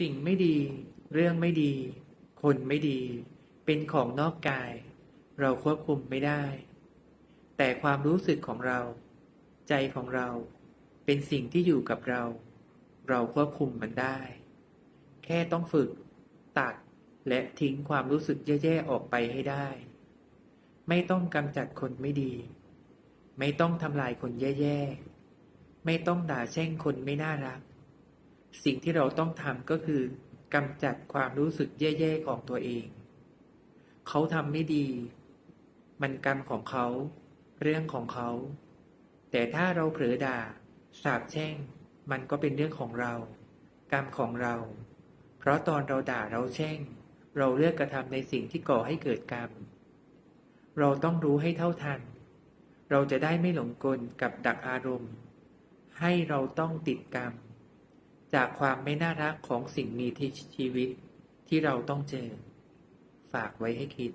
สิ่งไม่ดี เรื่องไม่ดี คนไม่ดี เป็นของนอกกาย เราควบคุมไม่ได้ แต่ความรู้สึกของเรา ใจของเรา เป็นสิ่งที่อยู่กับเรา เราควบคุมมันได้ แค่ต้องฝึก ตัดและทิ้งความรู้สึกแย่ๆออกไปให้ได้ ไม่ต้องกำจัดคนไม่ดี ไม่ต้องทำลายคนแย่ๆ ไม่ต้องด่าแช่งคนไม่น่ารัก สิ่งที่เราต้องทำก็คือกำจัดความรู้สึกแย่ๆของตัวเอง เขาทำไม่ดี มันกรรมของเขา เรื่องของเขา แต่ถ้าเราเผลอด่า สาบแช่ง มันก็เป็นเรื่องของเรา กรรมของเรา เพราะตอนเราด่าเราแช่ง เราเลือกกระทำในสิ่งที่ก่อให้เกิดกรรม เราต้องรู้ให้เท่าทัน เราจะได้ไม่หลงกลกับดักอารมณ์ ให้เราต้องติดกรรม จากความไม่น่ารักของสิ่งมีชีวิตที่เราต้องเจอ ฝากไว้ให้คิด